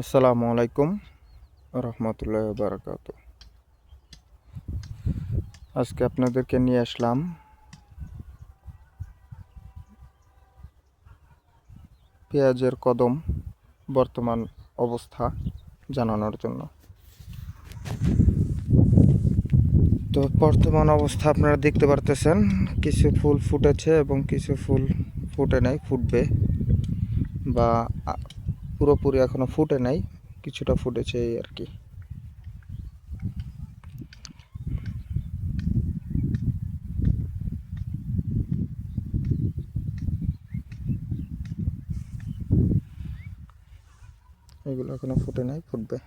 আসসালামু আলাইকুম রহমতুল্লাহ বারকাত আজকে আপনাদেরকে নিয়ে আসলাম পেঁয়াজের কদম বর্তমান অবস্থা জানানোর জন্য। তো বর্তমান অবস্থা আপনারা দেখতে পারতেছেন, কিছু ফুল ফুটেছে এবং কিছু ফুল ফুটে নাই, ফুটবে বা পুরোপুরি এখনও ফুটে নাই কিছুটা ফুটেছে এই আর কি। এগুলো এখনও ফুটে নাই ফুটবে।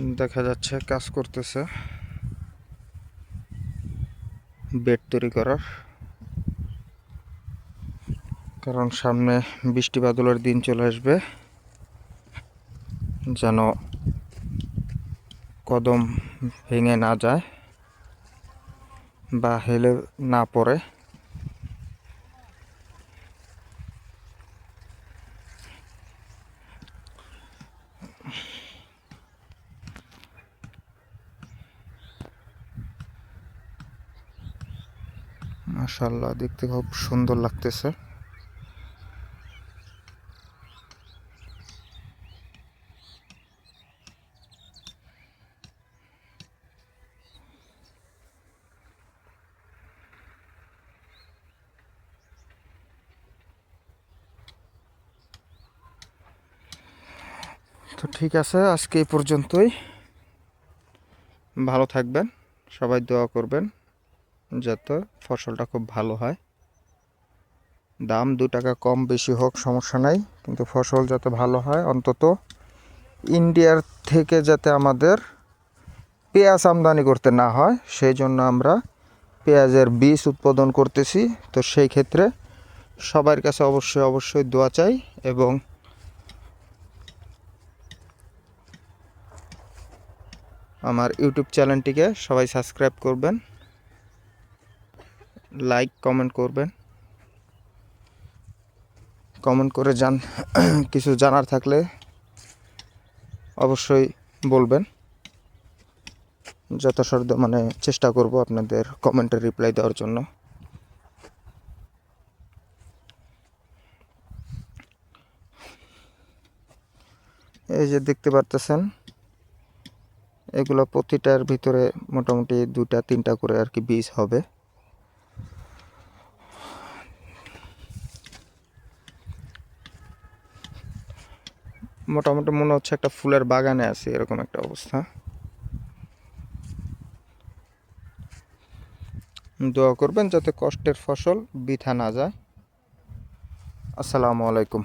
দেখা যাচ্ছে, কাজ করতেছে। বেড তৈরি করার। কারণ সামনে বৃষ্টি বাদলের দিন চলে আসবে। যেন কদম ভেঙে না যায় বা হেলে না পড়ে। মাশাল্লাহ দেখতে খুব সুন্দর লাগতেছে। তো ঠিক আছে, আজকে এই পর্যন্তই। ভালো থাকবেন, সবাই দোয়া করবেন। যাতে ফসলটা খুব ভালো হয়। দাম দু টাকা কম বেশি হোক, সমস্যা নাই। কিন্তু ফসল যাতে ভালো হয়, অন্তত ইন্ডিয়ার থেকে যাতে আমাদের পেঁয়াজ আমদানি করতে না হয়, সেই জন্য আমরা পেঁয়াজের বীজ উৎপাদন করতেছি। তো সেই ক্ষেত্রে সবার কাছে অবশ্যই অবশ্যই দোয়া চাই এবং আমার ইউটিউব চ্যানেলটিকে সবাই সাবস্ক্রাইব করবেন। লাইক কমেন্ট করবেন। কমেন্ট করে জান কিছু জানার থাকলে অবশ্যই বলবেন। যথাসাধ্য মানে চেষ্টা করব আপনাদের কমেন্টের রিপ্লাই দেওয়ার জন্য। এই যে দেখতে পারতেছেন, এগুলো প্রতিটার ভিতরে মোটামুটি দুটা তিনটা করে আর কি বীজ হবে। মোটামুটি মনে হচ্ছে একটা ফুলের বাগানে আছে, এরকম একটা অবস্থা। দোয়া করবেন যাতে কষ্টের ফসল বৃথা না যায়। আসসালামু আলাইকুম।